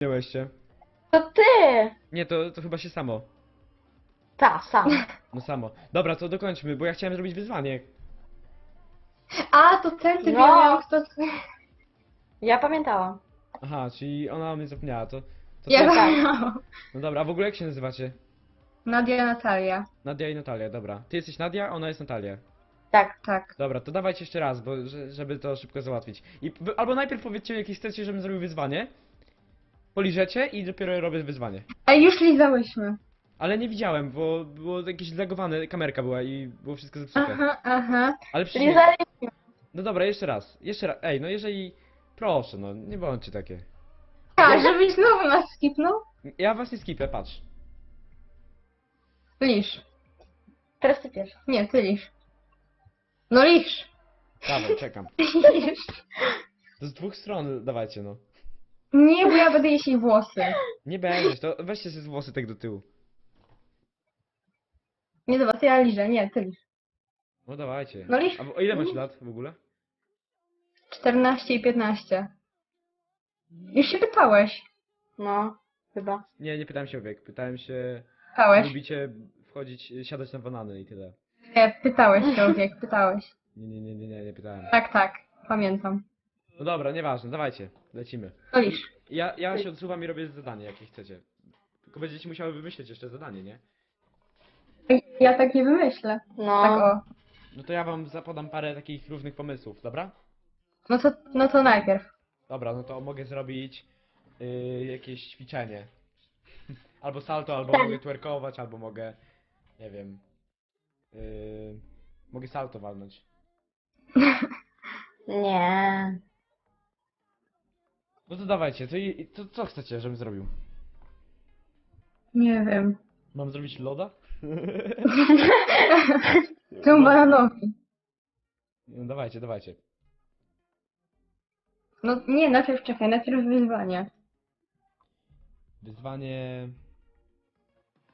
Miałeście? To ty! Nie, to, to chyba się samo. Ta, sam. No samo. Dobra, to dokończmy, bo ja chciałem zrobić wyzwanie. A, to ten typ No. kto... Ja pamiętałam. Aha, czyli ona mnie zapomniała, to... to Ja to- miałam. No dobra, a w ogóle jak się nazywacie? Nadia Natalia. Nadia i Natalia, dobra. Ty jesteś Nadia, ona jest Natalia. Tak. Tak. Dobra, to dawajcie jeszcze raz, bo, że, żeby to szybko załatwić. I, albo najpierw powiedzcie, jakie chcecie, żebym zrobił wyzwanie. Poliżecie i dopiero robię wyzwanie. A już lizałyśmy. Ale nie widziałem, bo było jakieś zlagowane, kamerka była i było wszystko zepsute. Aha, aha. Ale przecież... Lizali... No dobra, jeszcze raz. Jeszcze raz. Ej, no jeżeli... Proszę, no, nie bądźcie takie. A, żebyś znowu nas skipnął? Ja was nie skipę, patrz. Lisz. Teraz ty pierwszy. Nie, ty lisz. No lisz. Dawaj, czekam. Lisz. To z dwóch stron dawajcie, no. Nie, bo ja będę jeść jej włosy. Nie będziesz, to weźcie sobie włosy tak do tyłu. Nie, dobra, to ja liżę. Nie, ty lisz. No dawajcie. No lisz. A ile macie lat w ogóle? 14 i 15. Już się pytałeś. No, chyba. Nie, nie pytałem się o wiek. Pytałem się, Pytałeś. lubicie wchodzić, siadać na banany i tyle. Nie, pytałeś się o wiek, pytałeś. Nie, nie, nie, nie, nie, nie pytałem. Tak, tak. Pamiętam. No dobra, nieważne, dawajcie, lecimy. No lisz. Ja, ja się odsuwam i robię zadanie, jakie chcecie. Tylko będziecie musiały wymyślić jeszcze zadanie, nie? Ja tak nie wymyślę. No. Tak o. No to ja wam zapodam parę takich różnych pomysłów, dobra? No to, no to najpierw. Dobra, no to mogę zrobić yy, jakieś ćwiczenie. Albo salto, albo Tak. mogę twerkować, albo mogę, nie wiem, yy, mogę salto walnąć. Nie. No to dawajcie, to, i- to co chcecie, żebym zrobił? Nie wiem. Mam zrobić loda? Czemu bananowi? No dawajcie, dawajcie. No nie, najpierw czekaj, najpierw wyzwanie. Wyzwanie...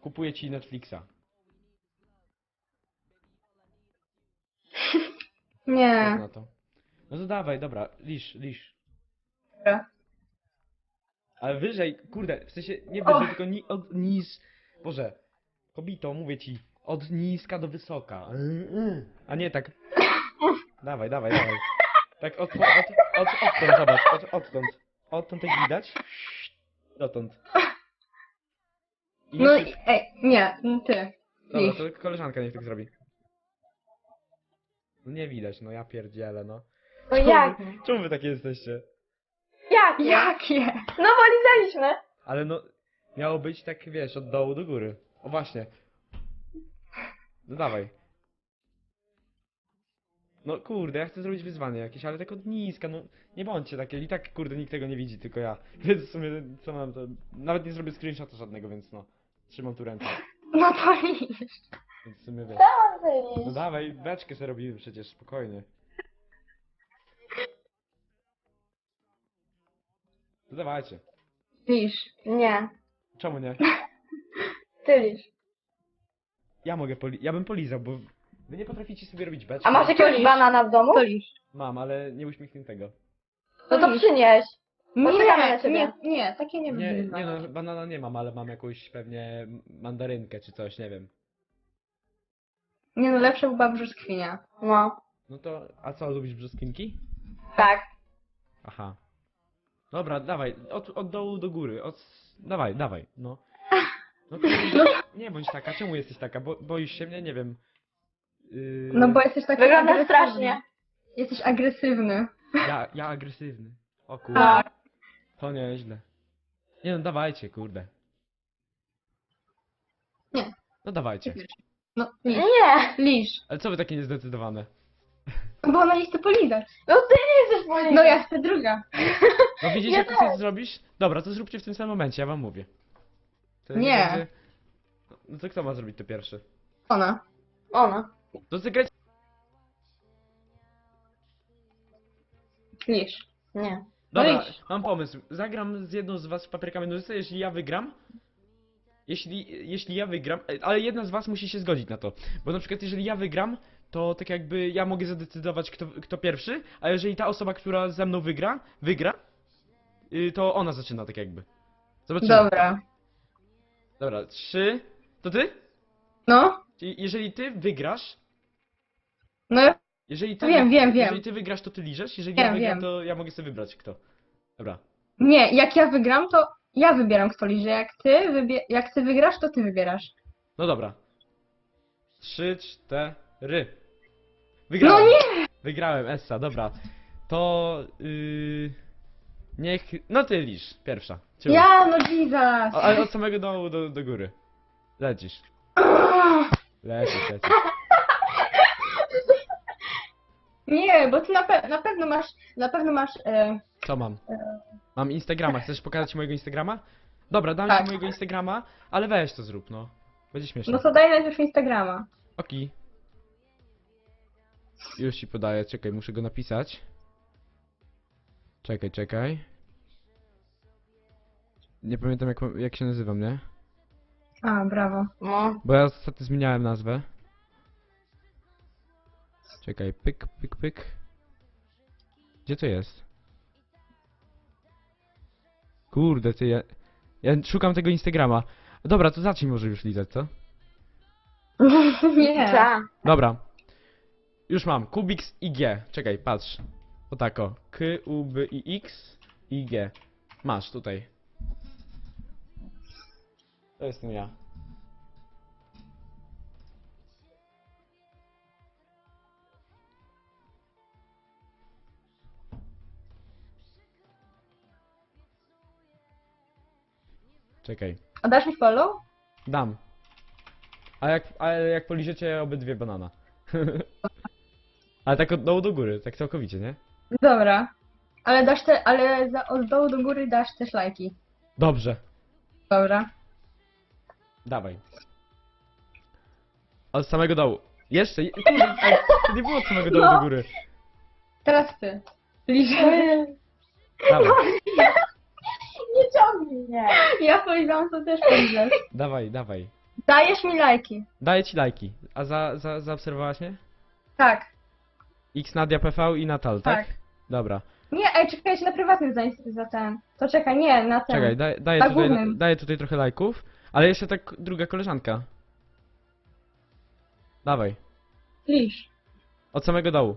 Kupuję ci Netflixa. Nie. na to? No to dawaj, dobra, lisz, lisz. Dobra. Ale wyżej, kurde, w sensie nie wyżej, tylko ni od nis... Boże, kobito, mówię ci, od niska do wysoka. A nie tak... Dawaj, dawaj, dawaj. Tak od, od, od, od, odtąd, zobacz, od, odtąd. Odtąd jak widać. Dotąd. I No i, ej, nie, no ty. Dobra, to koleżanka niech tak zrobi. No nie widać, no ja pierdzielę, no. No Czemu jak? wy- Czemu wy takie jesteście? Jak? Jakie? No bo lizaliśmy. Ale no, miało być tak, wiesz, od dołu do góry. O właśnie. No dawaj. No kurde, ja chcę zrobić wyzwanie jakieś, ale tak od niska, no nie bądźcie takie, i tak kurde nikt tego nie widzi, tylko ja. Więc w sumie co mam to, nawet nie zrobię screenshota żadnego, więc no. Trzymam tu rękę, No to lisz. więc w sumie wiesz. Tam No byli. dawaj, beczkę sobie robimy przecież, spokojnie. To dawajcie. Lisz. Nie. Czemu nie? Ty lisz. Ja mogę poli... Ja bym polizał, bo wy nie potraficie sobie robić beczki. A masz jakiegoś lisz. banana w domu? To lisz. Mam, ale nie uśmiechniętego. No to przynieś. Poczekamy na Nie, ciebie. nie, nie, takie nie Nie, nie no, banana nie mam, ale mam jakąś pewnie mandarynkę czy coś, nie wiem. Nie no, lepsza była brzoskwinia. No. No to, a co, lubisz brzoskwinki? Tak. Aha. Dobra, dawaj, od, od dołu do góry, od... Dawaj, dawaj, no. No to nie bądź taka, czemu jesteś taka? Bo, boisz się mnie? Nie wiem. Yy, No bo jesteś taki Wygląda agresywny. strasznie. Jesteś agresywny. Ja, ja agresywny. O kurde, No. to nieźle. Nie no, dawajcie, kurde. Nie. No dawajcie. No, lisz. Nie. Lisz. Ale co wy takie niezdecydowane? Bo ona nie chce polizać. No ty nie chcesz powiedzieć. No ja chcę druga. No widzicie, Ja jak też. chcesz zrobisz? Dobra, to zróbcie w tym samym momencie, ja wam mówię. To Nie. będzie- No to kto ma zrobić to pierwszy? Ona. Ona. To zagrać... Lisz. Nie. Dobra, No idź. mam pomysł. Zagram z jedną z was w papierkami nożyce, jeśli ja wygram. Jeśli, jeśli ja wygram, ale jedna z was musi się zgodzić na to. Bo na przykład jeżeli ja wygram, to tak jakby ja mogę zadecydować kto, kto pierwszy, a jeżeli ta osoba, która ze mną wygra, wygra, y, to ona zaczyna tak jakby. Zobaczymy. Dobra. Dobra, trzy. To ty? No, Czyli jeżeli ty wygrasz, no ja jeżeli ty, Wiem, wiem, wiem. jeżeli ty wygrasz, to ty liżesz, jeżeli ja Wiem, wygram, wiem. to ja mogę sobie wybrać kto. Dobra. Nie, jak ja wygram, to ja wybieram kto liże. Jak ty, wybie- jak ty wygrasz, to ty wybierasz. No dobra. Trzy, cztery. Wygrałem. No nie! Wygrałem, Essa, dobra. To yy, niech. No ty lisz, pierwsza. Ciu. Ja, no Jesus! O, ale od samego dołu do, do góry. Lecisz. Lecisz, lecisz. Nie, bo ty na, pe- na pewno masz, na pewno masz, e, Co mam? Mam Instagrama. Chcesz pokazać mojego Instagrama? Dobra, dam Tak. ci mojego Instagrama, ale weź to zrób, no. Będzie śmieszne. no to daj najpierw Instagrama. Oki. Już ci podaję, czekaj, muszę go napisać. Czekaj, czekaj. Nie pamiętam jak, jak się nazywam, nie? A, brawo. No. Bo ja ostatnio zmieniałem nazwę. Czekaj, pyk, pyk, pyk. Gdzie to jest? Kurde, ty, ja, ja szukam tego Instagrama. Dobra, to zacznij może już lizać, co? Nie. Dobra. Już mam. Kubix i G. Czekaj, patrz. O tako. K, U, B, I, X, I, G. Masz tutaj. To jestem ja. Czekaj. A dasz mi follow? Dam. A jak, ale jak poliżecie obydwie banana. ale tak od dołu do góry, tak całkowicie, nie? Dobra. Ale dasz te, ale za, od dołu do góry dasz też lajki. Dobrze. Dobra. Dawaj. Od samego dołu. Jeszcze, je- kurde, ej, to nie było od samego dołu No. do góry. Teraz ty. Liże. Dawaj, Nie ciągnij mnie. Ja powiedziałam, to też poliżesz. dawaj, dawaj. Dajesz mi lajki. Daję ci lajki. A za, za, zaobserwowałaś mnie? Tak. X Nadia PV i Natal, tak? Tak. Dobra. Nie, ej, czekaj, ja się na prywatnym za, za ten. To czekaj, nie, na ten. Czekaj, daj, daję, Na tutaj, głównym. daję tutaj trochę lajków. Ale jeszcze tak druga koleżanka. Dawaj. Liż. Od samego dołu.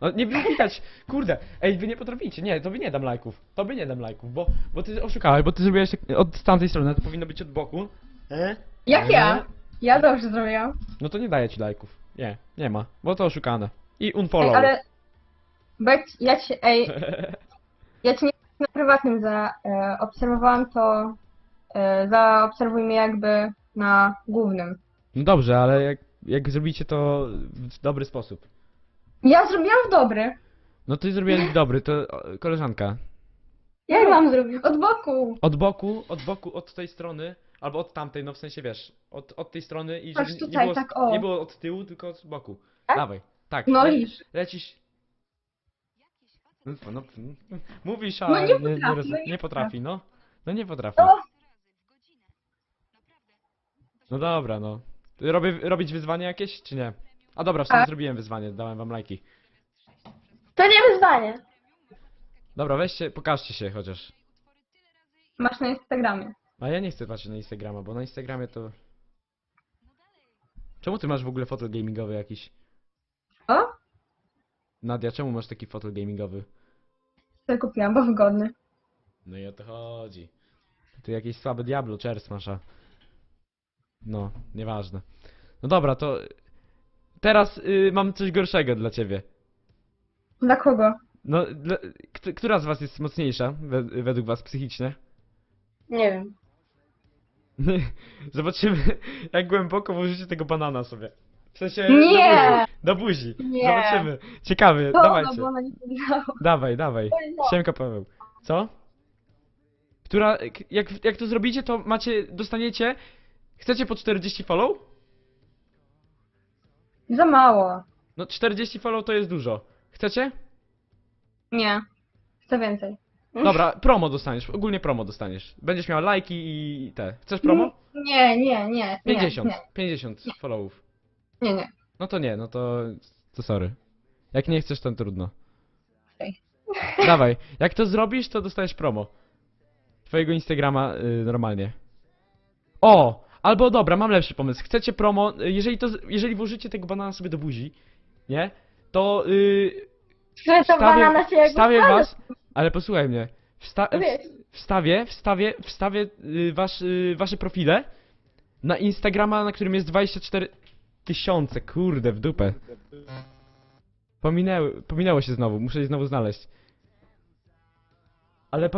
No nie widać, kurde, ej, wy nie potraficie, nie, to by nie dam lajków, to by nie dam lajków, bo, bo ty oszukałeś, bo ty zrobiłeś tak od tamtej strony, to powinno być od boku. E? Jak ja? E? Ja dobrze zrobiłam. No to nie daję ci lajków, nie, nie ma, bo to oszukane. I Ej, unfollow. ale... Bo jak, ja cię, ej, ja cię nie na prywatnym za, e, obserwowałam, to e, zaobserwuj mnie jakby na głównym. No dobrze, ale jak, jak zrobicie to w dobry sposób. Ja zrobiłam w dobry. No ty zrobiłeś dobry, to o, koleżanka. Jak mam zrobić? Od boku. Od boku, od boku, od tej strony, albo od tamtej, no w sensie wiesz, od, od tej strony i żeby Patrz nie- tutaj, nie było, tak, o. nie było od tyłu, tylko od boku. Tak? Dawaj, tak. No le-. Lecisz. No, no, mówisz, a No nie nie, potrafi, no nie nie potrafi, no. No nie potrafi. No. No dobra, no. Robię, robić wyzwanie jakieś, czy nie? A dobra, w sumie Tak. zrobiłem wyzwanie, dałem wam lajki. To nie wyzwanie. Dobra, weźcie, pokażcie się chociaż. Masz na Instagramie. A ja nie chcę patrzeć na Instagrama, bo na Instagramie to... Czemu ty masz w ogóle fotel gamingowy jakiś? O? Nadia, czemu masz taki fotel gamingowy? Co kupiłam, bo wygodny. No i o to chodzi. Ty jakieś słabe Diablo, czers masz, a... No, nieważne. No dobra, to... Teraz y, mam coś gorszego dla ciebie. Dla kogo? No, dla, kt- która z was jest mocniejsza, we, według was, psychicznie? Nie wiem. Zobaczymy, jak głęboko włożycie tego banana sobie. W sensie... Nie! Do buzi. Nie. Zobaczymy. Ciekawy, To, no, dawajcie. bo ona nie powiedziała. Dawaj, dawaj. Siemka Paweł. Co? Która, jak, jak to zrobicie, to macie, dostaniecie, chcecie po 40 follow? Za mało. No 40 follow to jest dużo. Chcecie? Nie. Chcę więcej. Dobra, promo dostaniesz, ogólnie promo dostaniesz. Będziesz miał lajki i te. Chcesz promo? Nie, nie, nie. nie 50, Nie, 50 followów. nie, nie. No to nie, no to, to sorry. Jak nie chcesz, to trudno. Okej. Dawaj, jak to zrobisz, to dostajesz promo. twojego Instagrama y, normalnie. O! Albo dobra, mam lepszy pomysł. Chcecie promo, y, jeżeli to, z- jeżeli włożycie tego banana sobie do buzi, nie? To y, Że to banana się jakby wstawię was, ale posłuchaj mnie. Wsta No wiesz. wstawię, wstawię, wstawię y, wasz, y, wasze profile na Instagrama, na którym jest 24 tysiące, kurde, w dupę. Pominęły, pominęło się znowu, muszę je znowu znaleźć. Ale